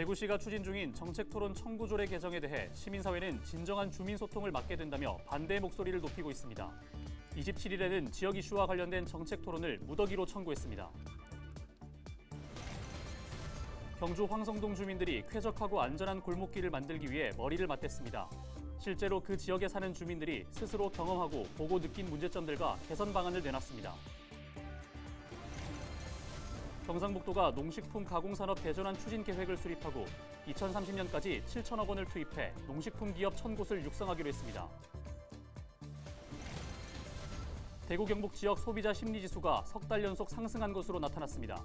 대구시가 추진 중인 정책토론 청구조례 개정에 대해 시민사회는 진정한 주민 소통을 막게 된다며 반대의 목소리를 높이고 있습니다. 27일에는 지역 이슈와 관련된 정책 토론을 무더기로 청구했습니다. 경주 황성동 주민들이 쾌적하고 안전한 골목길을 만들기 위해 머리를 맞댔습니다. 실제로 그 지역에 사는 주민들이 스스로 경험하고 보고 느낀 문제점들과 개선 방안을 내놨습니다. 경상북도가 농식품 가공산업 대전환 추진 계획을 수립하고 2030년까지 7천억 원을 투입해 농식품 기업 1,000곳을 육성하기로 했습니다. 대구 경북 지역 소비자 심리 지수가 석 달 연속 상승한 것으로 나타났습니다.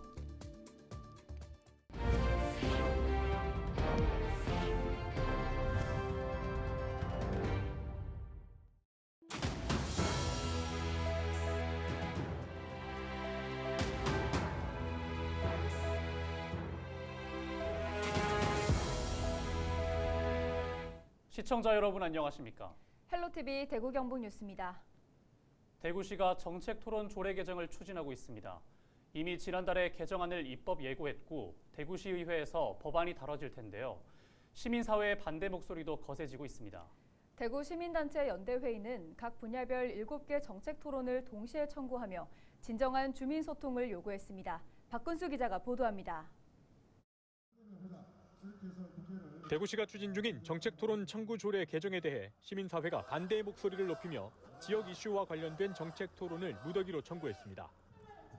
시청자 여러분 안녕하십니까? 헬로티비 대구 경북 뉴스입니다. 대구시가 정책 토론 조례 개정을 추진하고 있습니다. 이미 지난달에 개정안을 입법 예고했고 대구시 의회에서 법안이 다뤄질 텐데요. 시민사회의 반대 목소리도 거세지고 있습니다. 대구 시민단체 연대회의는 각 분야별 7개 정책 토론을 동시에 청구하며 진정한 주민 소통을 요구했습니다. 박근수 기자가 보도합니다. 대구시가 추진 중인 정책 토론 청구 조례 개정에 대해 시민사회가 반대의 목소리를 높이며 지역 이슈와 관련된 정책 토론을 무더기로 청구했습니다.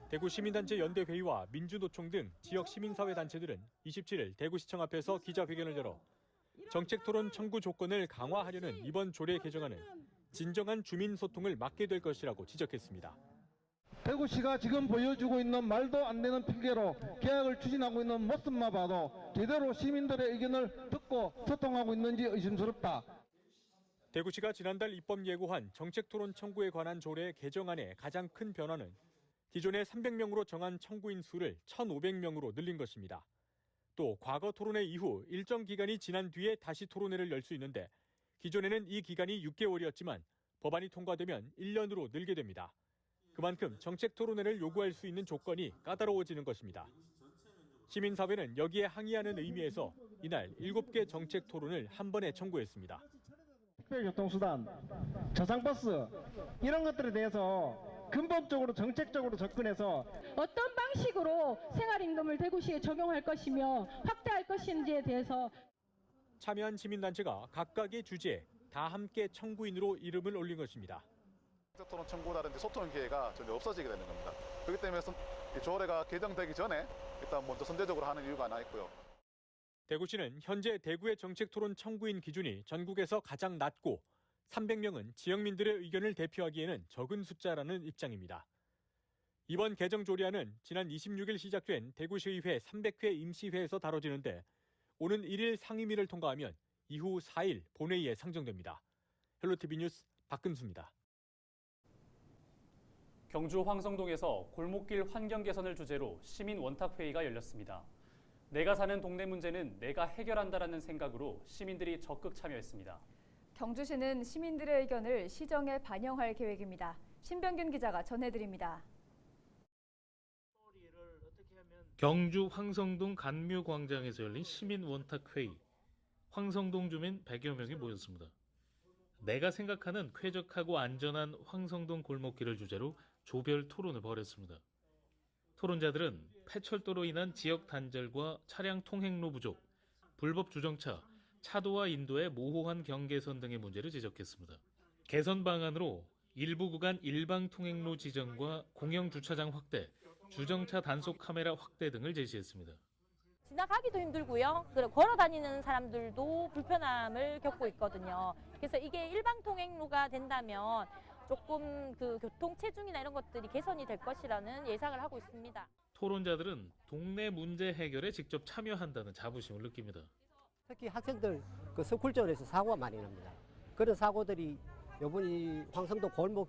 대구 시민단체 연대회의와 민주노총 등 지역 시민사회 단체들은 27일 대구시청 앞에서 기자회견을 열어 정책 토론 청구 조건을 강화하려는 이번 조례 개정안은 진정한 주민 소통을 막게 될 것이라고 지적했습니다. 대구시가 지금 보여주고 있는 말도 안 되는 핑계로 계약을 추진하고 있는 모습만 봐도 제대로 시민들의 의견을 듣고 소통하고 있는지 의심스럽다. 대구시가 지난달 입법 예고한 정책 토론 청구에 관한 조례 개정안의 가장 큰 변화는 기존의 300명으로 정한 청구인 수를 1,500명으로 늘린 것입니다. 또 과거 토론회 이후 일정 기간이 지난 뒤에 다시 토론회를 열 수 있는데 기존에는 이 기간이 6개월이었지만 법안이 통과되면 1년으로 늘게 됩니다. 그만큼 정책 토론회를 요구할 수 있는 조건이 까다로워지는 것입니다. 시민사회는 여기에 항의하는 의미에서 이날 7개 정책 토론을 한 번에 청구했습니다. 특별교통수단, 저상버스 이런 것들에 대해서 근본적으로 정책적으로 접근해서 어떤 방식으로 생활임금을 대구시에 적용할 것이며 확대할 것인지에 대해서 참여한 시민단체가 각각의 주제에 다 함께 청구인으로 이름을 올린 것입니다. 토론 청구라든지 소통 기회가 전혀 없어지게 되는 겁니다. 그렇기 때문에 조례가 개정되기 전에 일단 먼저 선제적으로 하는 이유가 하나 있고요. 대구시는 현재 대구의 정책 토론 청구인 기준이 전국에서 가장 낮고 300명은 지역민들의 의견을 대표하기에는 적은 숫자라는 입장입니다. 이번 개정 조례안은 지난 26일 시작된 대구시의회 300회 임시회에서 다뤄지는데 오는 1일 상임위를 통과하면 이후 4일 본회의에 상정됩니다. 헬로티비 뉴스 박근수입니다. 경주 황성동에서 골목길 환경 개선을 주제로 시민 원탁 회의가 열렸습니다. 내가 사는 동네 문제는 내가 해결한다라는 생각으로 시민들이 적극 참여했습니다. 경주시는 시민들의 의견을 시정에 반영할 계획입니다. 신병균 기자가 전해드립니다. 경주 황성동 간묘 광장에서 열린 시민 원탁 회의. 황성동 주민 100여 명이 모였습니다. 내가 생각하는 쾌적하고 안전한 황성동 골목길을 주제로 조별 토론을 벌였습니다. 토론자들은 폐철도로 인한 지역 단절과 차량 통행로 부족, 불법 주정차, 차도와 인도의 모호한 경계선 등의 문제를 지적했습니다. 개선 방안으로 일부 구간 일방 통행로 지정과 공영 주차장 확대, 주정차 단속 카메라 확대 등을 제시했습니다. 지나가기도 힘들고요. 그리고 걸어 다니는 사람들도 불편함을 겪고 있거든요. 그래서 이게 일방 통행로가 된다면 조금 그 교통 체중이나 이런 것들이 개선이 될 것이라는 예상을 하고 있습니다. 토론자들은 동네 문제 해결에 직접 참여한다는 자부심을 느낍니다. 특히 학생들 그 스쿨존에서 사고가 많이 납니다. 그런 사고들이 이번 이 황성도 골목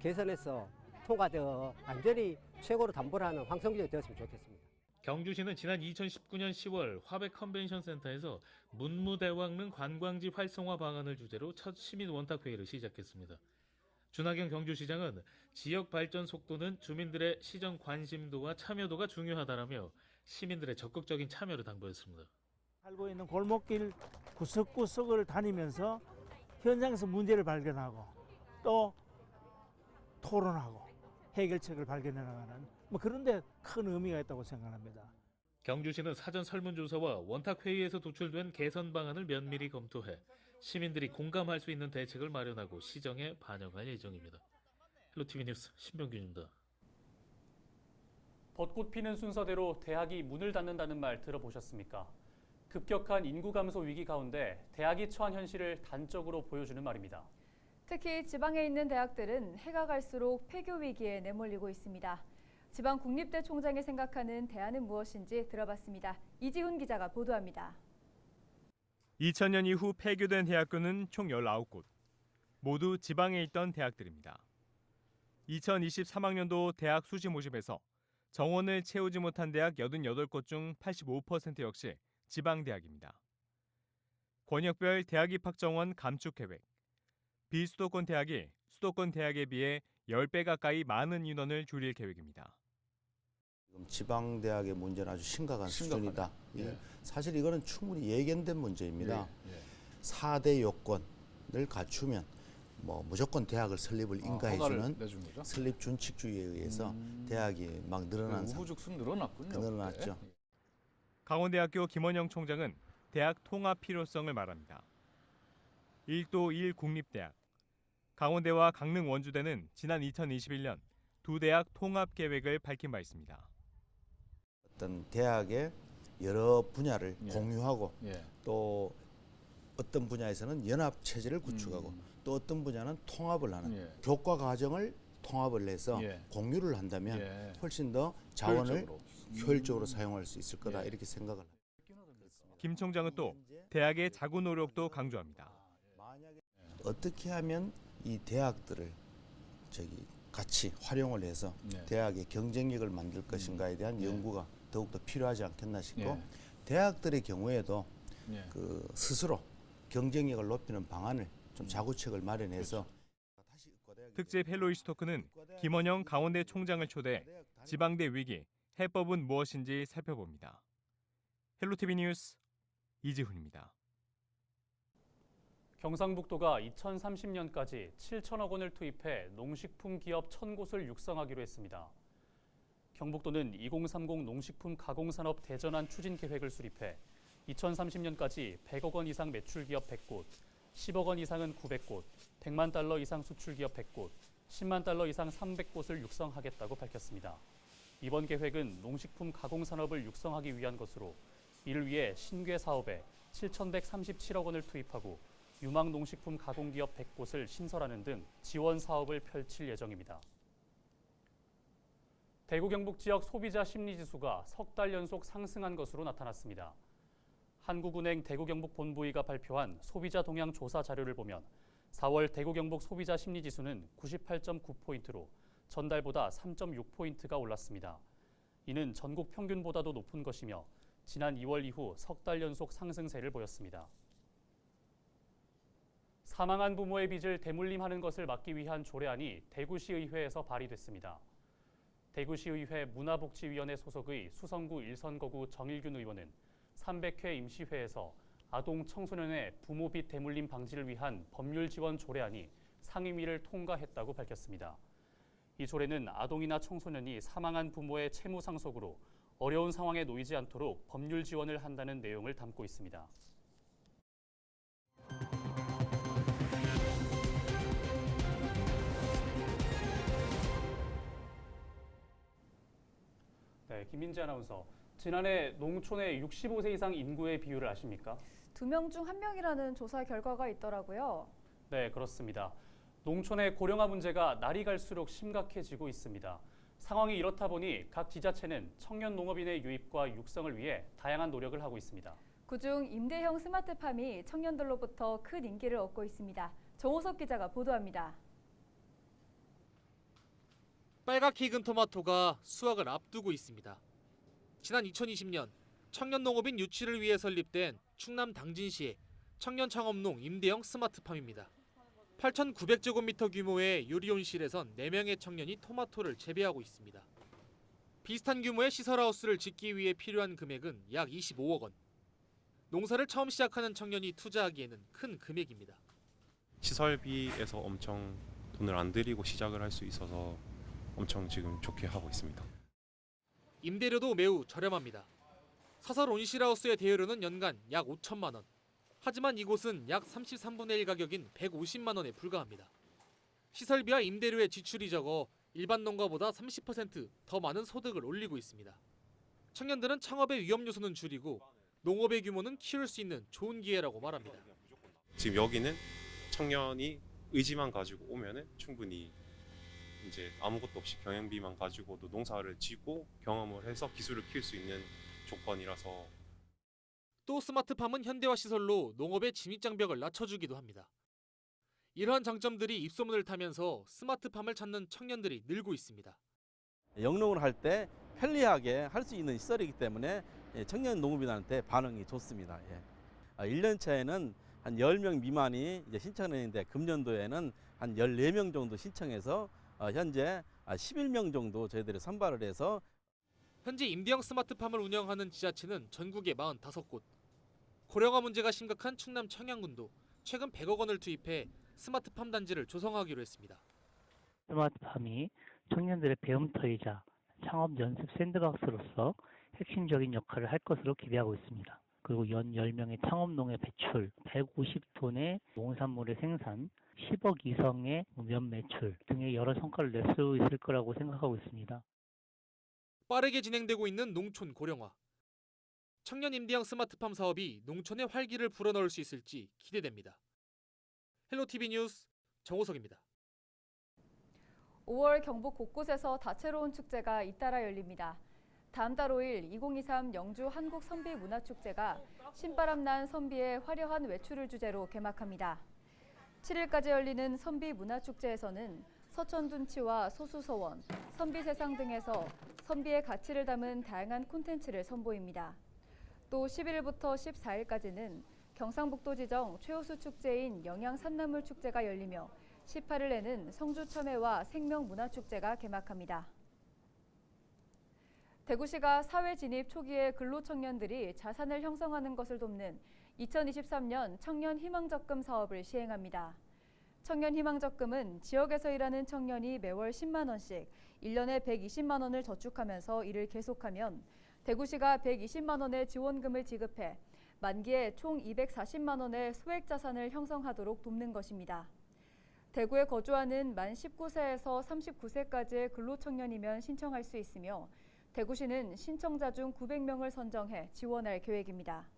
개선해서 통과되어 안전이 최고로 담보를 하는 황성지역이 되었으면 좋겠습니다. 경주시는 지난 2019년 10월 화백 컨벤션 센터에서 문무대왕릉 관광지 활성화 방안을 주제로 첫 시민 원탁 회의를 시작했습니다. 준하경 경주시장은 지역 발전 속도는 주민들의 시정 관심도와 참여도가 중요하다라며 시민들의 적극적인 참여를 당부했습니다. 살고 있는 골목길 구석구석을 다니면서 현장에서 문제를 발견하고 또 토론하고 해결책을 발견해 나가는 뭐 그런데 큰 의미가 있다고 생각합니다. 경주시는 사전 설문조사와 원탁 회의에서 도출된 개선 방안을 면밀히 검토해 시민들이 공감할 수 있는 대책을 마련하고 시정에 반영할 예정입니다. 헬로티비 뉴스 신병균입니다. 벚꽃 피는 순서대로 대학이 문을 닫는다는 말 들어보셨습니까? 급격한 인구 감소 위기 가운데 대학이 처한 현실을 단적으로 보여주는 말입니다. 특히 지방에 있는 대학들은 해가 갈수록 폐교 위기에 내몰리고 있습니다. 지방 국립대 총장이 생각하는 대안은 무엇인지 들어봤습니다. 이지훈 기자가 보도합니다. 2000년 이후 폐교된 대학교는 총 19곳. 모두 지방에 있던 대학들입니다. 2023학년도 대학 수시 모집에서 정원을 채우지 못한 대학 88곳 중 85% 역시 지방 대학입니다. 권역별 대학 입학 정원 감축 계획. 비수도권 대학이 수도권 대학에 비해 10배 가까이 많은 인원을 줄일 계획입니다. 지방 대학의 문제는 아주 심각한 심각하네. 수준이다. 예. 예. 사실 이거는 충분히 예견된 문제입니다. 예, 예. 사 4대 요건을 갖추면 뭐 무조건 대학을 설립을 아, 인가해주는 거죠? 설립 준칙주의에 의해서 음. 대학이 막 늘어난 상 우후죽순 늘어났군요. 늘어났죠. 그때. 강원대학교 김원영 총장은 대학 통합 필요성을 말합니다. 1도 1 국립대학 강원대와 강릉 원주대는 지난 2021년 두 대학 통합 계획을 밝힌 바 있습니다. 어떤 대학의 여러 분야를 예. 공유하고 예. 또 어떤 분야에서는 연합 체제를 구축하고 음. 또 어떤 분야는 통합을 하는 예. 교과 과정을 통합을 해서 예. 공유를 한다면 예. 훨씬 더 자원을 효율적으로. 효율적으로 사용할 수 있을 거다 예. 이렇게 생각을 합니다. 김 총장은 또 대학의 자구 노력도 강조합니다. 만약에 어떻게 하면 이 대학들을 저기 같이 활용을 해서 네. 대학의 경쟁력을 만들 것인가에 대한 예. 연구가 더욱더 필요하지 않겠나 싶고 예. 대학들의 경우에도 예. 그 스스로 경쟁력을 높이는 방안을 좀 자구책을 마련해서 특집 되고 헬로이시 토크는 의과대학이 김원영 강원대 총장을 단위 지방대 위기 해법은 무엇인지 살펴봅니다. 헬로티비 뉴스 이지훈입니다. 경상북도가 2030년까지 7천억 원을 투입해 농식품 기업 1,000곳을 육성하기로 했습니다. 경북도는 2030 농식품 가공산업 대전환 추진 계획을 수립해 2030년까지 100억 원 이상 매출 기업 100곳, 10억 원 이상은 900곳, 100만 달러 이상 수출 기업 100곳, 10만 달러 이상 300곳을 육성하겠다고 밝혔습니다. 이번 계획은 농식품 가공 산업을 육성하기 위한 것으로 이를 위해 신괴 사업에 7,137억 원을 투입하고 유망 농식품 가공 기업 100곳을 신설하는 등 지원 사업을 펼칠 예정입니다. 대구 경북 지역 소비자 심리 지수가 석 달 연속 상승한 것으로 나타났습니다. 한국은행 대구 경북 본부위가 발표한 소비자 동향 조사 자료를 보면 4월 대구 경북 소비자 심리 지수는 98.9포인트로 전달보다 3.6포인트가 올랐습니다. 이는 전국 평균보다도 높은 것이며 지난 2월 이후 석 달 연속 상승세를 보였습니다. 사망한 부모의 빚을 대물림하는 것을 막기 위한 조례안이 대구시 의회에서 발의됐습니다. 대구시의회 문화복지위원회 소속의 수성구 일선거구 정일균 의원은 300회 임시회에서 아동 청소년의 부모 빚 대물림 방지를 위한 법률 지원 조례안이 상임위를 통과했다고 밝혔습니다. 이 조례는 아동이나 청소년이 사망한 부모의 채무 상속으로 어려운 상황에 놓이지 않도록 법률 지원을 한다는 내용을 담고 있습니다. 네, 김민지 아나운서. 지난해 농촌의 65세 이상 인구의 비율을 아십니까? 두 명 중 한 명이라는 조사 결과가 있더라고요. 네, 그렇습니다. 농촌의 고령화 문제가 날이 갈수록 심각해지고 있습니다. 상황이 이렇다 보니 각 지자체는 청년 농업인의 유입과 육성을 위해 다양한 노력을 하고 있습니다. 그중 임대형 스마트팜이 청년들로부터 큰 인기를 얻고 있습니다. 정호석 기자가 보도합니다. 빨갛게 익은 토마토가 수확을 앞두고 있습니다. 지난 2020년 청년 농업인 유치를 위해 설립된 충남 당진시의 청년 창업농 임대형 스마트팜입니다. 8,900제곱미터 규모의 요리온실에선 4명의 청년이 토마토를 재배하고 있습니다. 비슷한 규모의 시설하우스를 짓기 위해 필요한 금액은 약 25억 원. 농사를 처음 시작하는 청년이 투자하기에는 큰 금액입니다. 시설비에서 엄청 돈을 안 들이고 시작을 할 수 있어서 엄청 지금 좋게 하고 있습니다. 임대료도 매우 저렴합니다. 사설 온실하우스의 대여료는 연간 약 5천만 원. 하지만 이곳은 약 33분의 1 가격인 150만 원에 불과합니다. 시설비와 임대료의 지출이 적어 일반 농가보다 30%더 많은 소득을 올리고 있습니다. 청년들은 창업의 위험 요소는 줄이고 농업의 규모는 키울 수 있는 좋은 기회라고 말합니다. 지금 여기는 청년이 의지만 가지고 오면은 충분히 이제 아무것도 없이 경영비만 가지고도 농사를 짓고 경험을 해서 기술을 키울 수 있는 조건이라서 또 스마트팜은 현대화 시설로 농업의 진입 장벽을 낮춰주기도 합니다. 이러한 장점들이 입소문을 타면서 스마트팜을 찾는 청년들이 늘고 있습니다. 영농을 할 때 편리하게 할 수 있는 시설이기 때문에 예, 청년 농업인한테 반응이 좋습니다. 예. 1년 차에는 한 10명 미만이 이제 신청했는데 금년도에는 한 14명 정도 신청해서 어, 현재 11명 정도 저희들이 선발을 해서 현재 임대형 스마트팜을 운영하는 지자체는 전국에 45곳. 고령화 문제가 심각한 충남 청양군도 최근 100억 원을 투입해 스마트팜 단지를 조성하기로 했습니다. 스마트팜이 청년들의 배움터이자 창업 연습 샌드박스로서 핵심적인 역할을 할 것으로 기대하고 있습니다. 그리고 연 10명의 창업농의 배출, 150톤의 농산물의 생산, 10억 이상의 면 매출 등의 여러 성과를 낼 수 있을 거라고 생각하고 있습니다. 빠르게 진행되고 있는 농촌 고령화. 청년 임대형 스마트팜 사업이 농촌의 활기를 불어넣을 수 있을지 기대됩니다. 헬로티비 뉴스 정호석입니다. 5월 경북 곳곳에서 다채로운 축제가 잇따라 열립니다. 다음 달 5일 2023 영주 한국 선비 문화축제가 신바람난 선비의 화려한 외출을 주제로 개막합니다. 7일까지 열리는 선비 문화축제에서는 서천둔치와 소수서원, 선비세상 등에서 선비의 가치를 담은 다양한 콘텐츠를 선보입니다. 또 11일부터 14일까지는 경상북도 지정 최우수 축제인 영양 산나물 축제가 열리며 18일에는 성주 참외와 생명문화축제가 개막합니다. 대구시가 사회 진입 초기의 근로 청년들이 자산을 형성하는 것을 돕는 2023년 청년 희망적금 사업을 시행합니다. 청년 희망적금은 지역에서 일하는 청년이 매월 10만 원씩 1년에 120만 원을 저축하면서 일을 계속하면 대구시가 120만 원의 지원금을 지급해 만기에 총 240만 원의 소액 자산을 형성하도록 돕는 것입니다. 대구에 거주하는 만 19세에서 39세까지의 근로청년이면 신청할 수 있으며 대구시는 신청자 중 900명을 선정해 지원할 계획입니다.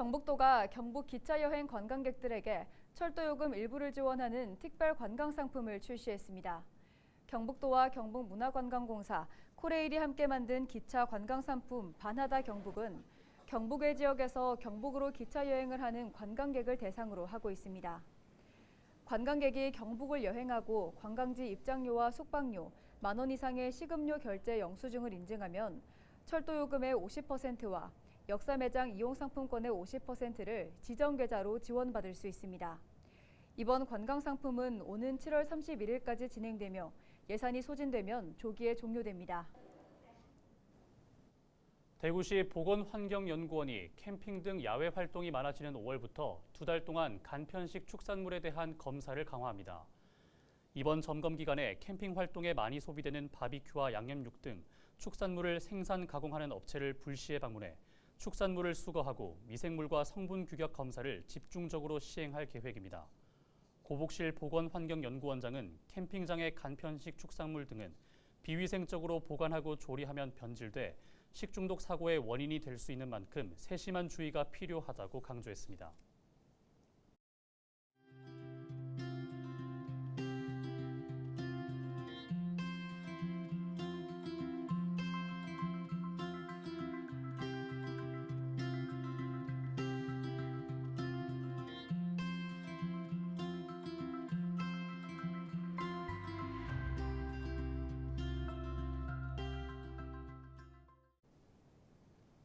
경북도가 경북 기차여행 관광객들에게 철도요금 일부를 지원하는 특별 관광 상품을 출시했습니다. 경북도와 경북문화관광공사, 코레일이 함께 만든 기차 관광 상품 반하다 경북은 경북 외 지역에서 경북으로 기차 여행을 하는 관광객을 대상으로 하고 있습니다. 관광객이 경북을 여행하고 관광지 입장료와 숙박료, 만 원 이상의 식음료 결제 영수증을 인증하면 철도 요금의 50%와 역사 매장 이용 상품권의 50%를 지정 계좌로 지원받을 수 있습니다. 이번 관광 상품은 오는 7월 31일까지 진행되며 예산이 소진되면 조기에 종료됩니다. 대구시 보건환경연구원이 캠핑 등 야외 활동이 많아지는 5월부터 두 달 동안 간편식 축산물에 대한 검사를 강화합니다. 이번 점검 기간에 캠핑 활동에 많이 소비되는 바비큐와 양념육 등 축산물을 생산 가공하는 업체를 불시에 방문해 축산물을 수거하고 미생물과 성분 규격 검사를 집중적으로 시행할 계획입니다. 고복실 보건환경연구원장은 캠핑장의 간편식 축산물 등은 비위생적으로 보관하고 조리하면 변질돼 식중독 사고의 원인이 될 수 있는 만큼 세심한 주의가 필요하다고 강조했습니다.